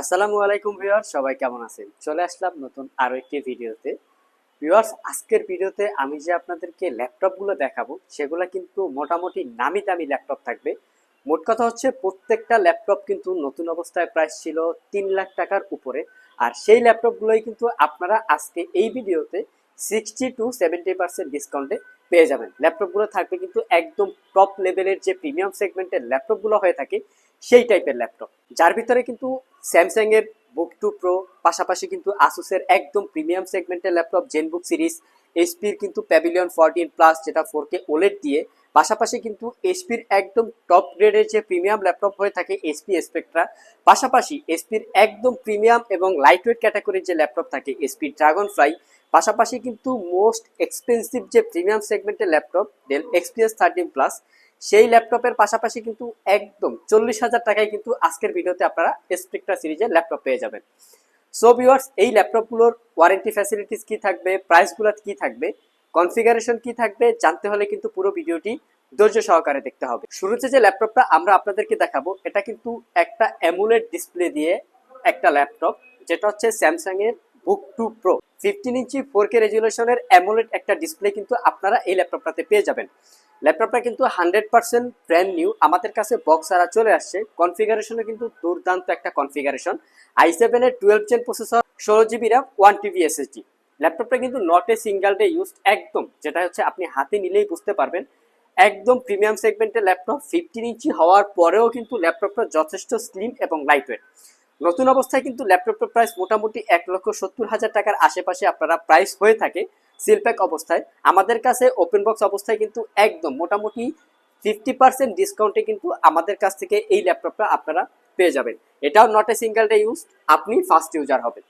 আসসালামু আলাইকুম ভিউয়ার্স, সবাই কেমন আছেন? চলে আসলাম নতুন আরও একটি ভিডিওতে। ভিউয়ার্স, আজকের ভিডিওতে আমি যে আপনাদেরকে ল্যাপটপগুলো দেখাবো, সেগুলো কিন্তু মোটামুটি নামি দামি ল্যাপটপ থাকবে। মোট কথা হচ্ছে, প্রত্যেকটা ল্যাপটপ কিন্তু নতুন অবস্থায় প্রাইস ছিল তিন লাখ টাকার উপরে। আর সেই ল্যাপটপগুলোই কিন্তু আপনারা আজকে এই ভিডিওতে সিক্সটি টু সেভেন্টি পার্সেন্ট ডিসকাউন্টে পেয়ে যাবেন। ল্যাপটপগুলো থাকবে কিন্তু একদম টপ লেভেলের যে প্রিমিয়াম সেগমেন্টের ল্যাপটপগুলো হয়ে থাকে, সেই টাইপের ল্যাপটপ। যার ভিতরে কিন্তু স্যামসাং এর বুক টু প্রো পাশাপাশি কিন্তু আসুসের একদম প্রিমিয়াম সেগমেন্টের ল্যাপটপ জেনবুক সিরিজ এইচপির কিন্তু প্যাভিলিয়ন ফোরটিন প্লাস যেটা ফোর কে ওলেট দিয়ে, পাশাপাশি কিন্তু এইচপির একদম টপ গ্রেডের যে প্রিমিয়াম ল্যাপটপ হয়ে থাকে এইচপি স্পেকট্রা পাশাপাশি এইচপির একদম প্রিমিয়াম এবং লাইট ওয়েট ক্যাটাগরির যে ল্যাপটপ থাকে এইচপি ড্রাগন ফ্লাই পাশাপাশি কিন্তু মোস্ট এক্সপেন্সিভ যে প্রিমিয়াম সেগমেন্টের laptop Dell XPS thirteen plus সেই ল্যাপটপের পাশাপাশি কিন্তু একদম চল্লিশ হাজার টাকায় কিন্তু আজকের ভিডিওতে আপনারা স্পেকট্রা সিরিজের ল্যাপটপ পেয়ে যাবেন। সো ভিউয়ার্স এই ল্যাপটপগুলোর ওয়ারেন্টি ফ্যাসিলিটিস কি থাকবে প্রাইসগুলো কি থাকবে কনফিগারেশন কি থাকবে, জানতে হলে কিন্তু পুরো ভিডিওটি ধৈর্য সহকারে দেখতে হবে। শুরুতে যে ল্যাপটপটা আমরা আপনাদেরকে দেখাবো, এটা কিন্তু একটা অ্যামুলেট ডিসপ্লে দিয়ে একটা ল্যাপটপ যেটা হচ্ছে স্যামসাং এর Book two Pro fifteen inch four K রেজুলেশনের AMOLED একটা ডিসপ্লে কিন্তু আপনারা এই ল্যাপটপটাতে পেয়ে যাবেন। ল্যাপটপটা কিন্তু হান্ড্রেড পার্সেন্ট ব্র্যান্ড নিউ আমাদের কাছে বক্স ছাড়া চলে আসছে। কনফিগারেশনও কিন্তু দুর্দান্ত একটা কনফিগারেশন আই সেভেন এর টুয়েলভ জেন প্রসেসর ষোলো GB RAM one TB SSD ল্যাপটপটা কিন্তু not a single day use একদম, যেটা হচ্ছে আপনি হাতে নিলেই বুঝতে পারবেন। একদম প্রিমিয়াম সেগমেন্টের ল্যাপটপ ফিফটিন ইঞ্চি হওয়ার পরেও কিন্তু ল্যাপটপটা যথেষ্ট স্লিম এবং লাইট ওয়েট নতুন অবস্থায় কিন্তু ল্যাপটপটার প্রাইস মোটামুটি এক লক্ষ সত্তর হাজার টাকার আশেপাশে আপনারা প্রাইস হয়ে থাকে সিলপ্যাক অবস্থায়। আমাদের কাছে ওপেন বক্স অবস্থায় কিন্তু একদম মোটামুটি ফিফটি পার্সেন্ট ডিসকাউন্টে কিন্তু আমাদের কাছ থেকে এই ল্যাপটপটা আপনারা পেয়ে যাবেন। এটাও not a single day use আপনি ফার্স্ট ইউজার হবেন।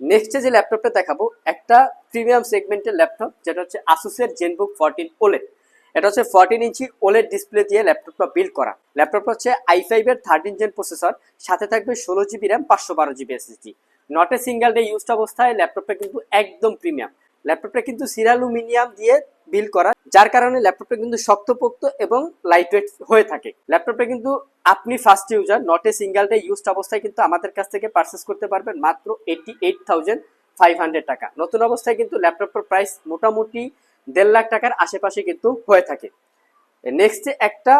নেক্সটে যে ল্যাপটপটা দেখাবো, একটা প্রিমিয়াম সেগমেন্টের ল্যাপটপ, যেটা হচ্ছে আসুসের জেনবুক ফোরটিন ওলেড এটা হচ্ছে ফোরটিন ইঞ্চি ওলেড ডিসপ্লে দিয়ে ল্যাপটপটা বিল্ড করা। ল্যাপটপটা হচ্ছে আই ফাইভ এর থার্টিন জেন প্রসেসর সাথে থাকবে ষোলো জিবি র্যাম পাঁচশো বারো GB SSD not a single day used অবস্থায় ল্যাপটপটা কিন্তু একদম প্রিমিয়াম ল্যাপটপটা কিন্তু সিরালুমিনিয়াম দিয়ে বিল্ড করা, যার কারণে ল্যাপটপটা কিন্তু শক্তপোক্ত এবং লাইট ওয়েট হয়ে থাকে। ল্যাপটপটা কিন্তু আপনি first user not a single day used অবস্থায় কিন্তু আমাদের কাছ থেকে পারচেস করতে পারবেন মাত্র eighty eight thousand five hundred টাকা। নতুন অবস্থায় কিন্তু ল্যাপটপের প্রাইস মোটামুটি দেড় লাখ টাকার আশেপাশে কিন্তু হয়ে থাকে। নেক্সট একটা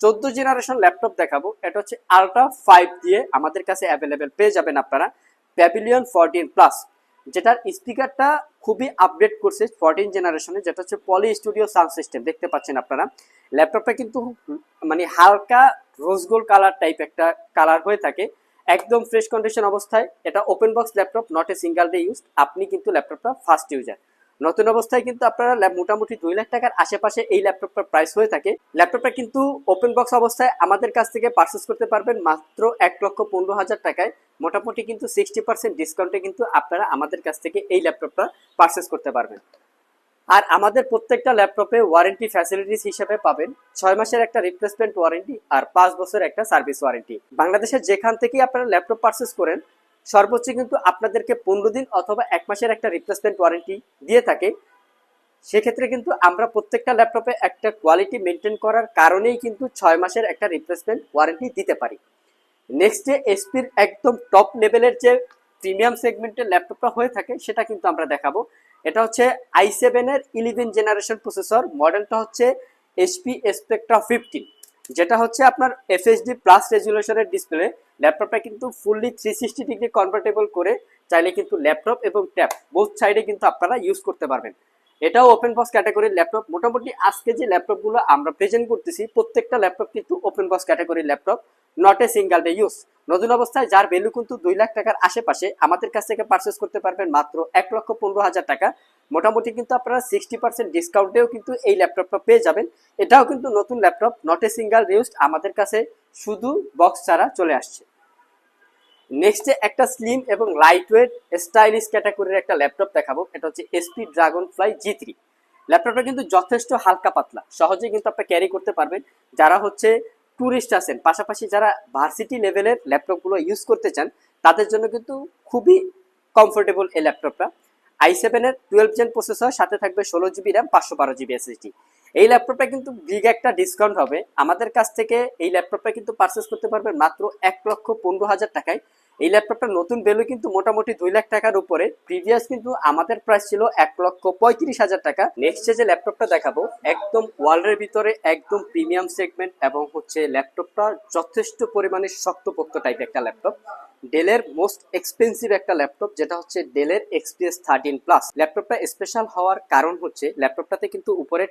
চোদ্দ জেনারেশন ল্যাপটপ দেখাবো। এটা হচ্ছে আলট্রা ফাইভ দিয়ে আমাদের কাছে অ্যাভেলেবেল পেয়ে যাবেন আপনারা। প্যাভিলিয়ন ফোরটিন প্লাস যেটার স্পিকারটা খুবই আপডেট করছে ফোরটিন জেনারেশনে যেটা হচ্ছে পলি স্টুডিও সাউন্ড সিস্টেম দেখতে পাচ্ছেন আপনারা। ল্যাপটপটা কিন্তু মানে হালকা রোজ গোল্ড কালার টাইপ একটা কালার হয়ে থাকে। একদম ফ্রেশ কন্ডিশন অবস্থায়। এটা open box laptop not a single day use আপনি কিন্তু ল্যাপটপটা ফার্স্ট ইউজার নতুন অবস্থায় কিন্তু আপনারা মোটামুটি দুই লাখ টাকার আশেপাশে এই ল্যাপটপটার প্রাইস হয়ে থাকে। ল্যাপটপটা কিন্তু ওপেন বক্স অবস্থায় আমাদের কাছ থেকে পারচেস করতে পারবেন মাত্র এক লক্ষ পনেরো হাজার টাকায়। মোটামুটি কিন্তু সিক্সটি পার্সেন্ট ডিসকাউন্টে কিন্তু আপনারা আমাদের কাছ থেকে এই ল্যাপটপটা পারচেস করতে পারবেন। আর আমাদের প্রত্যেকটা ল্যাপটপে ওয়ারেন্টি ফ্যাসিলিটিস হিসেবে পাবেন। ছয় মাসের একটা রিপ্লেসমেন্ট ওয়ারেন্টি আর পাঁচ বছর একটা সার্ভিস ওয়ারেন্টি বাংলাদেশের যেখান থেকেই আপনারা ল্যাপটপ পারচেস করেন সর্বোচ্চ কিন্তু আপনাদেরকে পনেরো দিন অথবা এক মাসের একটা রিপ্লেসমেন্ট ওয়ারেন্টি দিয়ে থাকে। সেক্ষেত্রে কিন্তু আমরা প্রত্যেকটা ল্যাপটপে একটা কোয়ালিটি মেনটেন করার কারণেই কিন্তু ছয় মাসের একটা রিপ্লেসমেন্ট ওয়ারেন্টি দিতে পারি। নেক্সট এসপির একদম টপ লেভেলের যে প্রিমিয়াম সেগমেন্টের ল্যাপটপটা হয়ে থাকে, সেটা কিন্তু আমরা দেখাবো। এটা হচ্ছে আই সেভেনের ইলেভেন জেনারেশন প্রসেসর মডেলটা হচ্ছে এসপি স্পেকট্রা ফিফটিন যেটা হচ্ছে আপনার এফএসডি প্লাস রেজুলেশনের ডিসপ্লে ল্যাপটপটা কিন্তু fully three sixty degree convertible করে চাইলে কিন্তু ল্যাপটপ এবং ট্যাব বোথ সাইডে কিন্তু আপনারা ইউজ করতে পারবেন। এটাও ওপেন বক্স ক্যাটাগরির ল্যাপটপ মোটামুটি আজকে যে ল্যাপটপগুলো আমরা প্রেজেন্ট করতেছি, প্রত্যেকটা ল্যাপটপ কিন্তু ওপেন বক্স ক্যাটাগরির laptop not a single day use নতুন অবস্থায় যার ভ্যালু কিন্তু দুই লাখ টাকার আশেপাশে, আমাদের কাছ থেকে পারচেস করতে পারবেন মাত্র এক লক্ষ পনেরো হাজার টাকা। মোটামুটি কিন্তু আপনারা সিক্সটি পার্সেন্ট ডিসকাউন্টেও কিন্তু এই ল্যাপটপটা পেয়ে যাবেন। এটাও কিন্তু নতুন laptop not a single used আমাদের কাছে শুধু বক্স ছাড়া চলে আসছে। নেক্সটে একটা স্লিম এবং লাইট ওয়েট স্টাইলিশ ক্যাটাগরির একটা ল্যাপটপ দেখাবো। এটা হচ্ছে SP dragon fly G three ল্যাপটপটা কিন্তু যথেষ্ট হালকা পাতলা। সহজে কিন্তু আপনি ক্যারি করতে পারবেন। যারা হচ্ছে ট্যুরিস্ট আছেন, পাশাপাশি যারা ভার্সিটি লেভেলের ল্যাপটপগুলো ইউজ করতে চান, তাদের জন্য কিন্তু খুবই কমফোর্টেবল এই ল্যাপটপটা আই সেভেনের টুয়েলভ জেন প্রসেসর সাথে থাকবে ষোলো জিবি র্যাম পাঁচশো বারো জিবি এসএসডি এই ল্যাপটপটা কিন্তু বিগ একটা ডিসকাউন্ট হবে। আমাদের কাছ থেকে এই ল্যাপটপটা কিন্তু পারচেস করতে পারবেন মাত্র এক লক্ষ পনেরো হাজার টাকায়। এই ল্যাপটপটার নতুন ভ্যালু কিন্তু মোটামুটি দুই লাখ টাকার উপরে। প্রিভিয়াস কিন্তু আমাদের প্রাইস ছিল এক লক্ষ পঁয়ত্রিশ হাজার টাকা। নেক্সট যে ল্যাপটপটা দেখাবো, একদম ওয়ার্ল্ডের ভিতরে একদম প্রিমিয়াম সেগমেন্ট এবং হচ্ছে ল্যাপটপটা যথেষ্ট পরিমাণে শক্তপোক্ত টাইপ একটা ল্যাপটপ ডেলের মোস্ট এক্সপেন্সিভ একটা ল্যাপটপ যেটা হচ্ছে ডেলের এক্সপিএস থার্টিন প্লাস ল্যাপটপটা স্পেশাল হওয়ার কারণ হচ্ছে ল্যাপটপটাতে কিন্তু উপরে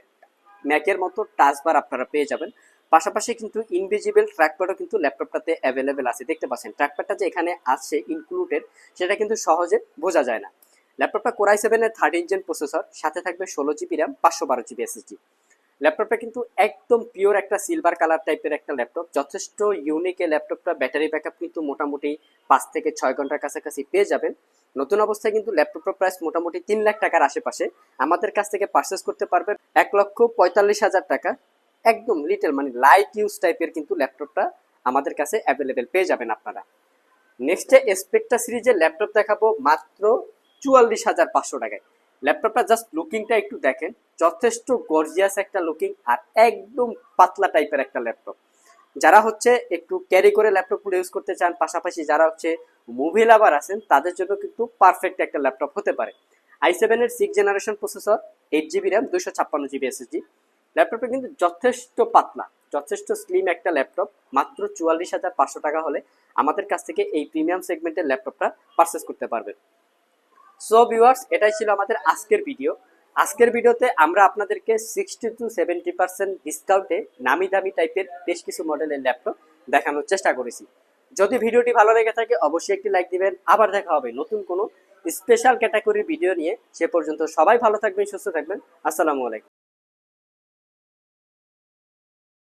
ম্যাকের মতো টাচ বার আপনারা পেয়ে যাবেন। পাশাপাশি কিন্তু ইনভিজিবল ট্র্যাকপ্যাডও কিন্তু ল্যাপটপটাতে অ্যাভেলেবেল আছে। দেখতে পাচ্ছেন ট্র্যাকপ্যাডটা যে এখানে আছে ইনক্লুডেড সেটা কিন্তু সহজে বোঝা যায় না। ল্যাপটপটা কোরাই সেভেনের থার্ড ইঞ্জিন প্রসেসর সাথে থাকবে ষোলো জিবি র্যাম পাঁচশো বারো জিবি এসএসডি ল্যাপটপটা কিন্তু একদম পিওর একটা সিলভার কালার টাইপের একটা ল্যাপটপ। যথেষ্ট ইউনিক এই ল্যাপটপটা ব্যাটারি ব্যাকআপ কিন্তু মোটামুটি পাঁচ থেকে ছয় ঘণ্টার কাছাকাছি পেয়ে যাবেন। নতুন অবস্থায় কিন্তু ল্যাপটপের প্রাইস মোটামুটি তিন লাখ টাকার আশেপাশে। আমাদের কাছ থেকে পারচেস করতে পারবেন এক লক্ষ পঁয়তাল্লিশ হাজার টাকা। একদম লিটল মানে লাইট ইউজ টাইপের কিন্তু ল্যাপটপটা আমাদের কাছে অ্যাভেলেবেল পেয়ে যাবেন আপনারা। নেক্সটে এসপেক্টা সিরিজের ল্যাপটপ দেখাবো মাত্র চুয়াল্লিশ হাজার পাঁচশো টাকায়। ল্যাপটপটা জাস্ট লুকিংটা একটু দেখেন। যথেষ্ট গর্জিয়াস একটা লুকিং আর একদম পাতলা টাইপের একটা ল্যাপটপ। যারা হচ্ছে একটু ক্যারি করে ল্যাপটপগুলো ইউজ করতে চান, পাশাপাশি যারা হচ্ছে মুভি লাভার আছেন, তাদের জন্য কিন্তু পারফেক্ট একটা ল্যাপটপ হতে পারে। আই সেভেনের six generation processor eight GB RAM দুশো ছাপ্পান্ন জিবি এসএসডি ল্যাপটপটা কিন্তু যথেষ্ট পাতলা, যথেষ্ট স্লিম একটা ল্যাপটপ, মাত্র চুয়াল্লিশ হাজার পাঁচশো টাকা হলে আমাদের কাছ থেকে এই প্রিমিয়াম সেগমেন্টের ল্যাপটপটা পারচেস করতে পারবেন। সো ভিউয়ার্স এটাই ছিল আমাদের আজকের ভিডিও আজকের ভিডিওতে আমরা আপনাদেরকে সিক্সটি টু সেভেন্টি পার্সেন্ট ডিসকাউন্টে নামি দামি টাইপের বেশ কিছু মডেলের ল্যাপটপ দেখানোর চেষ্টা করেছি। যদি ভিডিওটি ভালো লেগে থাকে, অবশ্যই একটি লাইক দিবেন। আবার দেখা হবে নতুন কোনো স্পেশাল ক্যাটাগরির ভিডিও নিয়ে। সে পর্যন্ত সবাই ভালো থাকবেন, সুস্থ থাকবেন। আসসালামু আলাইকুম।